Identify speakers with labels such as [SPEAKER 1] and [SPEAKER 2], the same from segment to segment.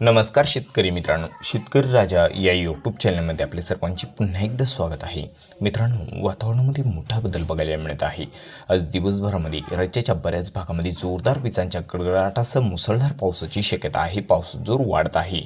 [SPEAKER 1] नमस्कार शेतकरी मित्रांनो. शेतकरी राजा या यूट्यूब चॅनलमध्ये आपले सर्वांचे पुन्हा एकदा स्वागत आहे. मित्रांनो वातावरणामध्ये मोठा बदल बघायला मिळत आहे. आज दिवसभरामध्ये राज्याच्या बऱ्याच भागामध्ये जोरदार विजांच्या गडगडाटासह मुसळधार पावसाची शक्यता आहे. पाऊस जोर वाढत आहे.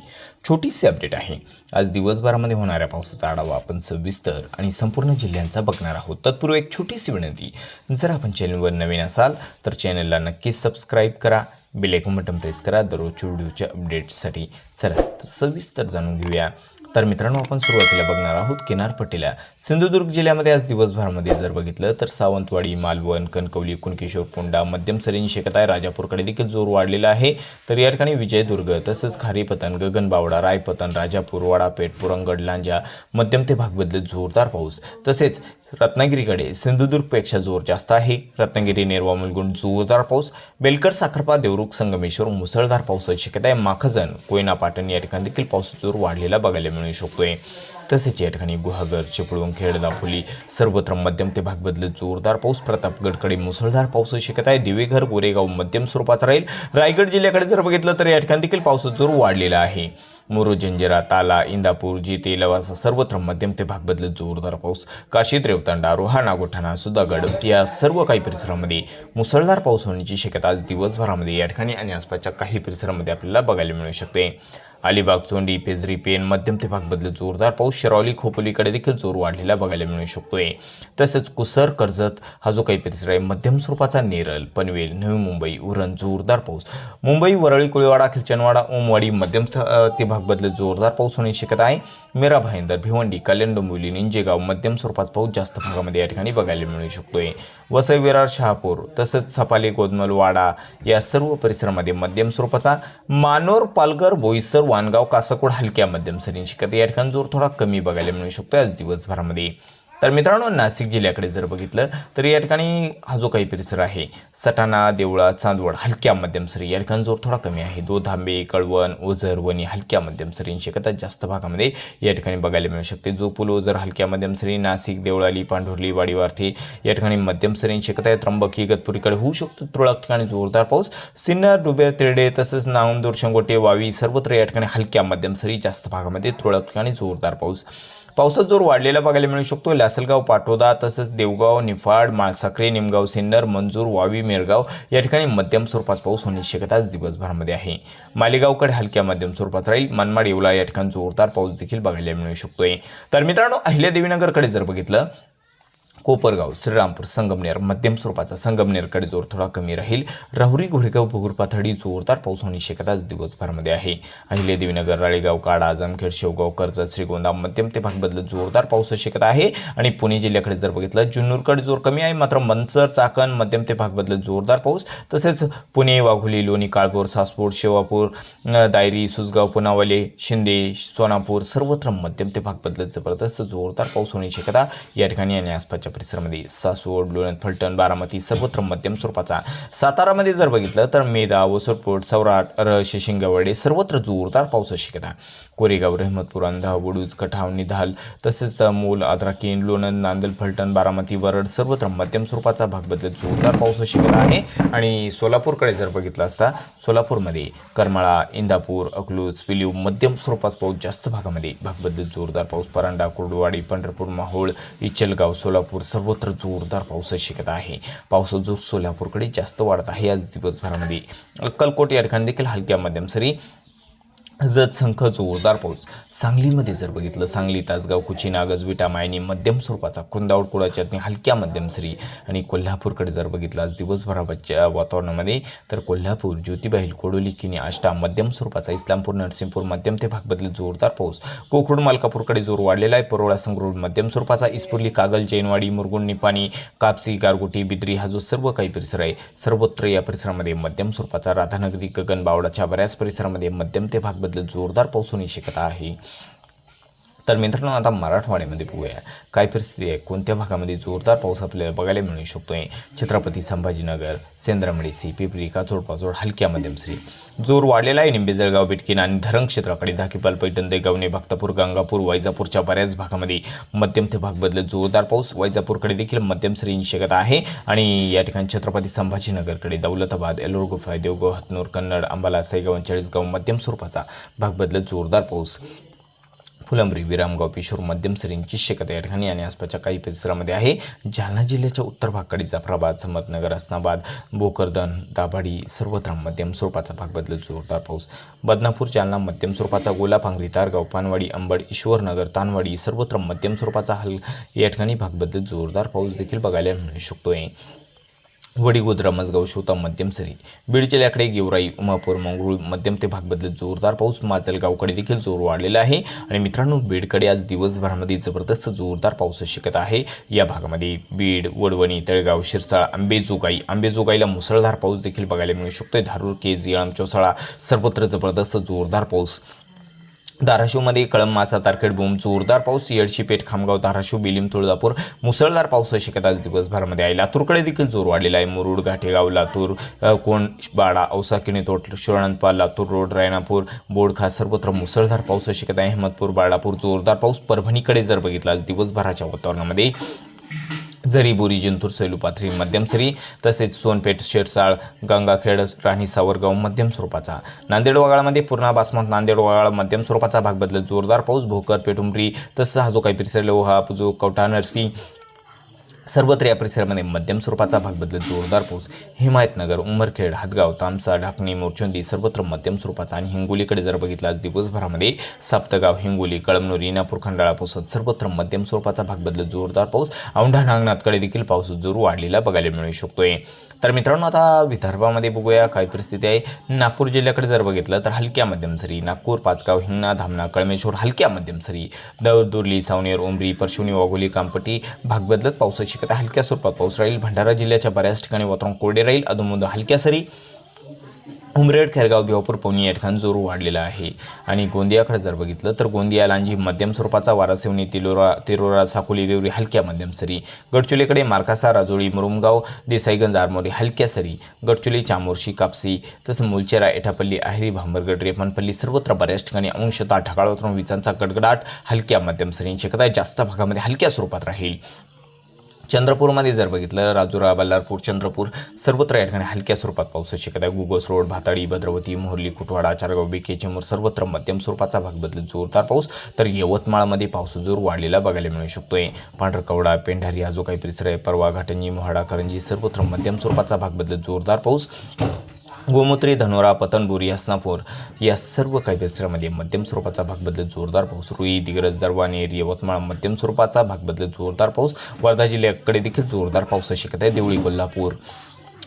[SPEAKER 1] छोटीशी अपडेट आहे. आज दिवसभरामध्ये होणाऱ्या पावसाचा आढावा आपण सविस्तर आणि संपूर्ण जिल्ह्यांचा बघणार आहोत. तत्पूर्वी एक छोटीशी विनंती. जर आपण चॅनलवर नवीन असाल तर चॅनलला नक्कीच सबस्क्राईब करा. बेल बटन प्रेस करा. दररोजच्या व्हिडिओच्या अपडेट्ससाठी चला तर सविस्तर जाणून घेऊया. तर मित्रांनो आपण सुरुवातीला बघणार आहोत किनारपट्टीला सिंधुदुर्ग जिल्ह्यामध्ये आज दिवसभरामध्ये जर बघितलं तर सावंतवाडी मालवण कणकवली कुणकेश्वर पोंडा मध्यम सरींनी शक्यता आहे राजापूरकडे देखील जोर वाढलेला आहे. तर या ठिकाणी विजयदुर्ग तसंच खारीपतन गगनबावडा रायपतन राजापूर वाडापेठ पुरंगड लांजा मध्यम ते भाग बदलत जोरदार पाऊस. तसेच रत्नागिरीकडे सिंधुदुर्गपेक्षा जोर जास्त आहे. रत्नागिरी नेरवा मुलगुंड जोरदार पाऊस बेलकर साखरपा देवरुख संगमेश्वर मुसळधार पावसाची शक्यता आहे. माखजन कोयना पाटण या ठिकाणी देखील पाऊस जोर वाढलेला बघायला मिळू शकतोय. तसेच या ठिकाणी गुहागर चिपळूण खेड दापोली सर्वत्र मध्यम ते भाग बदलत जोरदार पाऊस प्रतापगडकडे मुसळधार पाऊस शक्यता आहे. दिवेघर गोरेगाव मध्यम स्वरूपाचा राहील. रायगड जिल्ह्याकडे जर बघितलं तर या ठिकाणी देखील पावसाचा जोर वाढलेला आहे. मुरुड जंजिरा ताला इंदापूर जिते लवासा सर्वत्र मध्यम ते भाग बदलत जोरदार पाऊस. काशीद रेवतांडा रोहा नागोठाणा सुधागड या सर्व काही परिसरामध्ये मुसळधार पाऊस होण्याची शक्यता आज दिवसभरामध्ये या ठिकाणी आणि आसपासच्या काही परिसरामध्ये आपल्याला बघायला मिळू शकते. अलिबाग चोंडी पेजरी पेन मध्यम ते भाग जोरदार पाऊस शिरावली खोपोलीकडे देखील जोर वाढलेला बघायला मिळू शकतोय. तसेच कुसर कर्जत हा जो काही परिसर आहे मध्यम स्वरूपाचा नेरल पनवेल नवी मुंबई उरण जोरदार पाऊस. मुंबई वरळी कुळीवाडा खिलचनवाडा ओमवाडी मध्यम ते भाग जोरदार पाऊस होण्याची शक्यता आहे. मेरा भाईंदर भिवंडी कल्याण डोंबिवली निंजेगाव मध्यम स्वरूपाचा पाऊस जास्त भागामध्ये या ठिकाणी बघायला मिळू शकतोय. वसई विरार शहापूर तसंच सपाली गोदमल वाडा या सर्व परिसरामध्ये मध्यम स्वरूपाचा मानोर पालघर बोईसर वानगाव कासकोड हलक्या मध्यम सरींची कथा या ठिकाणी जोर थोडा कमी बघायला मिळू शकतो. आज दिवसभरामध्ये तर मित्रांनो नाशिक जिल्ह्याकडे जर बघितलं तर या ठिकाणी हा जो काही परिसर आहे सटाणा देवळा चांदवड हलक्या मध्यम सरी या ठिकाणी जोर थोडा कमी आहे. दोधांबे कळवण ओझर वणी हलक्या मध्यम सरींची शक्यता जास्त भागामध्ये या ठिकाणी बघायला मिळू शकते. जो पूल ओझर हलक्या मध्यम सरी नाशिक देवळाली पांढुर्ली वाडीवार्थी या ठिकाणी मध्यम सरींची शक्यता आहे इगतपुरीकडे होऊ शकतो. तुरळक ठिकाणी जोरदार पाऊस सिन्नर डुबेर तिरडे तसंच नावंदूर शंगोटे वावी सर्वत्र या ठिकाणी हलक्या मध्यम सरी जास्त भागामध्ये तुरळक ठिकाणी जोरदार पाऊस. पावसात जोर वाढलेला बघायला मिळू शकतो. लासलगाव पाटोदा तसंच देवगाव निफाड माळसाखरे निमगाव सिन्नर मंजूर वावी मेरगाव या ठिकाणी मध्यम स्वरूपाचा पाऊस होण्याची शक्यता दिवसभरामध्ये आहे. मालेगावकडे हलक्या मध्यम स्वरूपाचा राहील. मनमाड येवला या ठिकाणी जोरदार पाऊस देखील बघायला मिळू शकतोय. तर मित्रांनो अहिल्यादेवीनगरकडे जर बघितलं कोपरगाव श्रीरामपूर संगमनेर मध्यम स्वरूपाचा संगमनेरकडे जोर थोडा कमी राहील. राहुरी घोडेगाव भोगूर पाथडी जोरदार पाऊस होण्याची शक्यता आज दिवसभरामध्ये आहे. अहिल्यादेवीनगर राळेगाव काडा जामखेड शेवगाव कर्जत श्रीगोंदा मध्यम ते भाग बदलत जोरदार पावसाची शक्यता आहे. आणि पुणे जिल्ह्याकडे जर बघितलं जुन्नूरकडे जोर कमी आहे. मात्र मंचर चाकण मध्यम ते भाग बदलत जोरदार पाऊस. तसेच पुणे वाघोली लोणी काळगोर सासपूर शेवापूर दायरी सुसगाव पुनावले शिंदे सोनापूर सर्वत्र मध्यम ते भाग बदलत जबरदस्त जोरदार पाऊस होण्याची शक्यता या ठिकाणी आणि आसपासच्या परिसरामध्ये सासवड लोणंद फलटण बारामती सर्वत्र मध्यम स्वरूपाचा सातारामध्ये जर बघितलं तर मेदा वसरपोट सौराट रश शिंगावडे सर्वत्र जोरदार पावसाची शक्यता. कोरेगाव रहमतपूर अंधा बुडूज कठाव निधाल तसेच मूल आद्राकीन लोणंद नांदल फलटण बारामती वरड सर्वत्र मध्यम स्वरूपाचा भाग बदलत जोरदार पावसाची शक्यता आहे. आणि सोलापूरकडे जर बघितलं असता सोलापूरमध्ये करमाळा इंदापूर अकलूज पिलीव मध्यम स्वरूपात पाऊस जास्त भागामध्ये भाग बदलत जोरदार पाऊस परांडा कुर्डवाडी पंढरपूर माहोळ इचलगाव सोलापूर सर्वत्र जोरदार पावसाची शक्यता आहे. पावसाचा जोर सोलापूरकडे जास्त वाढत आहे आज दिवसभरामध्ये. अक्कलकोट या ठिकाणी देखील हलक्या मध्यम सरी जत संख जोरदार पाऊस. सांगलीमध्ये जर बघितलं सांगली तासगाव कुची नागज विटा मायनी मध्यम स्वरूपाचा कुंदावड कुळाच्या हलक्या मध्यम सरी आणि कोल्हापूरकडे जर बघितलं आज दिवसभराच्या वातावरणामध्ये तर कोल्हापूर ज्योतिबाईल कोडोली किनी आष्टा मध्यम स्वरूपाचा इस्लामपूर नरसिंहपूर मध्यम ते भाग बदलत जोरदार पाऊस. कोकरूड मालकापूरकडे जोर वाढलेला आहे. परोळा संगरूड मध्यम स्वरूपाचा इस्पुर्ली कागल जैनवाडी मुरगुण निपाणी कापसी गारगोटी बिद्री हा जो सर्व काही परिसर आहे सर्वत्र या परिसरामध्ये मध्यम स्वरूपाचा राधानगरी गगन बावडाच्या बऱ्याच परिसरामध्ये मध्यम ते भाग बदलत जोरदार पाऊस होण्याची शक्यता आहे. तर मित्रांनो आता मराठवाड्यामध्ये बघूया. काय परिस्थिती आहे? कोणत्या भागामध्ये जोरदार पाऊस आपल्याला बघायला मिळू शकतो आहे छत्रपती संभाजीनगर सेंद्रमडीसी पिपरी काचोड पाचोड हलक्या मध्यम श्री जोर वाढलेला आहे निंबे जळगाव बिटकीन आणि धरण क्षेत्राकडे. धाकीपाल पैठण देगावणे भक्तापूर गंगापूर वैजापूरच्या बऱ्याच भागामध्ये मध्यम ते भाग बदलत जोरदार पाऊस. वैजापूरकडे देखील मध्यम श्रेणी शकत आहे. आणि या ठिकाणी छत्रपती संभाजीनगरकडे दौलताबाद एलोर गुफा देवगाव हतनूर कन्नड अंबाला सैगाव चाळीसगाव मध्यम स्वरूपाचा भाग बदलत जोरदार पाऊस. फुलंब्री विरामगाव पिशोर मध्यम सरींची शक्यता या ठिकाणी आणि आसपासच्या काही परिसरामध्ये आहे. जालना जिल्ह्याच्या उत्तर भागाकडे जाफराबाद समतनगर असनाबाद भोकरदन दाभाडी सर्वत्र मध्यम स्वरूपाचा भाग बदलत जोरदार पाऊस. बदनापूर जालना मध्यम स्वरूपाचा गोलापांगरी तारगाव पानवाडी अंबड ईश्वरनगर तानवाडी सर्वत्र मध्यम स्वरूपाचा हल या ठिकाणी भाग बदलत जोरदार पाऊस देखील बघायला मिळू शकतोय. वडीगोद रमसगाव शिवता मध्यम सरी बीड जिल्ह्याकडे गेवराई उमापूर मंगरूळ मध्यम ते भाग बदलत जोरदार पाऊस माजलगावकडे देखील जोर वाढलेला आहे. आणि मित्रांनो बीडकडे आज दिवसभरामध्ये जबरदस्त जोरदार पाऊस शिकत आहे. या भागामध्ये बीड वडवणी तळगाव शिरसाळ आंबेजोगाई आंबेजोगाईला मुसळधार पाऊस देखील बघायला मिळू शकतोय. धारूर केज येळाम चौसाळा सर्वत्र जबरदस्त जोरदार पाऊस धाराशिवमध्ये कळंब मासा तारखेड बूम जोरदार पाऊस येडशीपेठ खामगाव धाराशिव बिलिम तुळजापूर मुसळधार पाऊस शक्यता दिवसभरामध्ये आहे. लातूरकडे देखील जोर वाढलेला आहे. मुरुड घाटेगाव लातूर कोण बाळा औसा तोट शिवणंदपा लातूर रोड रायनापूर बोडखा सर्वत्र मुसळधार पाऊस शक्यता आहे. अहमदपूर बाळापूर जोरदार पाऊस परभणीकडे जर बघितला दिवसभराच्या वातावरणामध्ये जरी बोरी जिंतूर सैलू पाथरी मध्यम सरी तसेच सोनपेठ शेरसाळ गंगाखेड राणी सावरगाव मध्यम स्वरूपाचा. नांदेड वगाळामध्ये पूर्णा बासमत नांदेड वगाळ मध्यम स्वरूपाचा भाग बदलत जोरदार पाऊस भोकर पेठुंबरी तसं हा जो काही परिसर लोहा जो कवठा नरसी सर्वत्र या परिसरामध्ये मध्यम स्वरूपाचा भाग बदलत जोरदार पाऊस हिमायतनगर उमरखेड हातगाव तामसा ढाकणी मोरचुंदी सर्वत्र मध्यम स्वरूपाचा आणि हिंगोलीकडे जर बघितला आज दिवसभरामध्ये साप्तगाव हिंगोली कळमनुरी इनापूर खंडाळा पोसत सर्वत्र मध्यम स्वरूपाचा भाग बदलत जोरदार पाऊस औंढा नागनाथकडे देखील पाऊस जोर वाढलेला बघायला मिळू शकतोय. तर मित्रांनो आता विदर्भामध्ये बघूया काय परिस्थिती आहे. नागपूर जिल्ह्याकडे जर बघितलं तर हलक्या मध्यम सरी नागपूर पाचगाव हिंगणा धामणा कळमेश्वर हलक्या मध्यम सरी दौदुर्ली सावनेर उमरी परशिवनी वाघोली कामपटी भाग बदलत पावसाची शक्यता हलक्या स्वरूपात पाऊस राहील. भंडारा जिल्ह्याच्या बऱ्याच ठिकाणी वातावरण कोरडे राहील. अधूनमधून हलक्या सरी उमरेड खेरगाव भिवापूर पवनी या ठिकाणी जोर वाढलेला आहे. आणि गोंदियाकडे जर बघितलं तर गोंदिया लांजी मध्यम स्वरूपाचा वारासिवनी तिलोरा तिरोरा साकोली देवरी हलक्या मध्यम सरी. गडचुलीकडे मार्कासा राजोळी मुरुमगाव देसाईगंज आरमोरी हलक्या सरी. गडचुली चामोर्शी कापसी तसं मुलचेरा एठापल्ली आहेरी भांबरगड रेपनपल्ली सर्वत्र बऱ्याच ठिकाणी अंशतः ढगाळ वातावरण विजांचा गडगडाट हलक्या मध्यम सरी. शक्यता आहे. जास्त भागामध्ये हलक्या स्वरूपात राहील. चंद्रपूरमध्ये जर बघितलं राजुरा बल्लारपूर चंद्रपूर सर्वत्र या ठिकाणी हलक्या स्वरूपात पाऊस शक्यता गुगस गुगोस रोड भाताडी भद्रवती मोहर्ली कुटवाडा चारगाव बिके चेंबूर सर्वत्र मध्यम स्वरूपाचा भाग बदलत जोरदार पाऊस. तर यवतमाळमध्ये पाऊस जोर वाढलेला बघायला मिळू शकतोय. पांढरकवडा पेंढारी हा जो काही परिसर आहे परवा घाटंजी मोहाडा करंजी सर्वत्र मध्यम स्वरूपाचा भाग बदलत जोरदार पाऊस. गोमूत्री धनोरा पतनपूर यासनापूर या सर्व काही परिसरामध्ये मध्यम स्वरूपाचा भाग बदलत जोरदार पाऊस रुई दिग्रज दरवानेर यवतमाळ मध्यम स्वरूपाचा भाग बदलत जोरदार पाऊस वर्धा जिल्ह्याकडे देखील जोरदार पाऊस शक्यता आहे. देवळी कोल्हापूर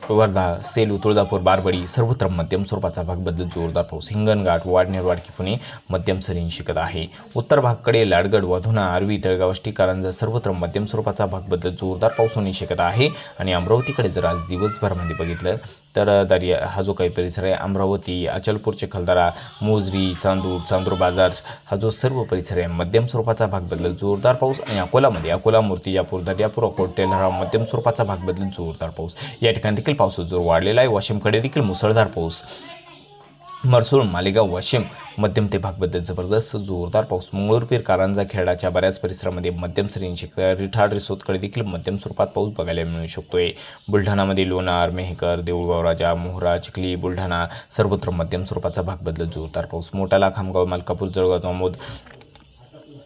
[SPEAKER 1] वर्धा सेलू तुळजापूर बारबडी सर्वत्र मध्यम स्वरूपाचा भाग बदलत जोरदार पाऊस. हिंगणघाट वाडनेर वाडकी पुणे मध्यम सरीन शिकत आहे. उत्तर भागकडे लाडगड वधुना आरवी तळगाव अष्टी कारंजा सर्वत्र मध्यम स्वरूपाचा भाग बदलत जोरदार पाऊस होणे शक्यत आहे. आणि अमरावतीकडे जर आज दिवसभरामध्ये बघितलं तर दर्या हा जो काही परिसर आहे अमरावती अचलपूर चिखलदरा मोजरी चांदूर चांदूर बाजार हा जो सर्व परिसर आहे मध्यम स्वरूपाचा भाग बदलत जोरदार पाऊस. आणि अकोलामध्ये अकोला मूर्तिजापूर दर्यापूर अकोट तेल्हारा मध्यम स्वरूपाचा भाग बदलत जोरदार पाऊस. या ठिकाणी देखील पाऊस जोर वाढलेला आहे. वाशिमकडे देखील मुसळधार पाऊस. मरसूळ मालेगाव वाशिम मध्यम ते भाग बदलत जबरदस्त जोरदार पाऊस. मंगळूरपीर कारंजा खेळाच्या बऱ्याच परिसरामध्ये मध्यम श्रेणीची रिठाड रिसोदकडे देखील मध्यम स्वरूपात पाऊस बघायला मिळू शकतोय. बुलढाणामध्ये लोणार मेहकर देऊळगाव राजा मोहरा चिखली बुलढाणा सर्वत्र मध्यम स्वरूपाचा भाग बदलत जोरदार पाऊस. मोठाला खामगाव मलकापूर जळगाव दामोद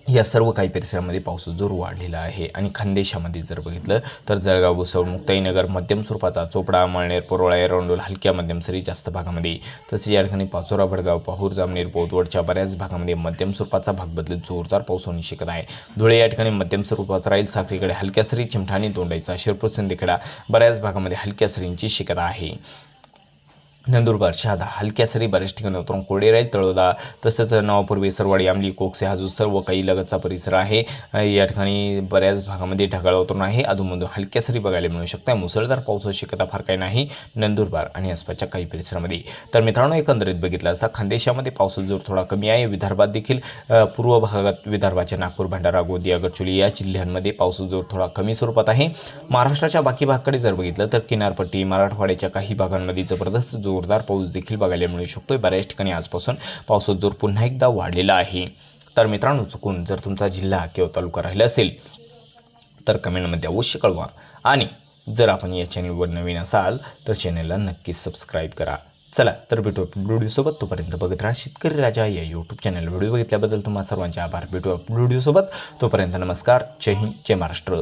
[SPEAKER 1] या सर्व काही परिसरामध्ये पाऊस जोर वाढलेला आहे. आणि खानदेशामध्ये जर बघितलं तर जळगाव भुसवळ मुक्ताईनगर मध्यम स्वरूपाचा चोपडा मळनेर पोरोळा एरंडोल हलक्या मध्यम सरी जास्त भागामध्ये. तसेच या ठिकाणी पाचोरा भडगाव पाहूर जामनेर बोदवडच्या बऱ्याच भागामध्ये मध्यम स्वरूपाचा भाग बदलत जोरदार पाऊस होणे शिकत आहे. धुळे या ठिकाणी मध्यम स्वरूपाचा राहील. साखरीकडे हलक्या सरी चिमठाणी तोंडायचा शिरपूर सिंदखेडा बऱ्याच भागामध्ये हलक्या सरींची शिकत आहे. नंदुरबार शहादा हलक्या सरी बऱ्याच ठिकाणी उतरून कोरडे राहील तळोदा तसंच नवापूर सरवाडी आमली कोकसे हा जो सर्व काही लगतचा परिसर आहे. या ठिकाणी बऱ्याच भागामध्ये ढगाळ उतरून आहे. अधूनमधून हलक्या सरी बघायला मिळू शकतात. मुसळधार पावसाची शक्यता फार काही नाही नंदुरबार आणि आसपासच्या काही परिसरामध्ये. तर मित्रांनो एकंदरीत बघितलं असता खानदेशामध्ये पावसाचा जोर थोडा कमी आहे. विदर्भात देखील पूर्व भागात विदर्भाच्या नागपूर भंडारा गोंदिया गडचिरोली या जिल्ह्यांमध्ये पावसाचा जोर थोडा कमी स्वरूपात आहे. महाराष्ट्राच्या बाकी भागाकडे जर बघितलं तर किनारपट्टी मराठवाड्याच्या काही भागांमध्ये जबरदस्त जोरदार पाऊस देखील बघायला मिळू शकतो बऱ्याच ठिकाणी आजपासून पावसाचा जोर पुन्हा एकदा वाढलेला आहे. तर मित्रांनो चुकून जर तुमचा जिल्हा किंवा तालुका राहिला असेल तर कमेंटमध्ये अवश्य कळवा. आणि जर आपण या चॅनलवर नवीन असाल तर चॅनलला नक्कीच सबस्क्राईब करा. चला तर भेटू व्हिडिओसोबत तोपर्यंत बघत राहा शेतकरी राजा या यूट्यूब चॅनल व्हिडिओ बघितल्याबद्दल तुम्हाला सर्वांचे आभार. भेटू व्हिडिओसोबत तोपर्यंत नमस्कार. जय हिंद. जय महाराष्ट्र.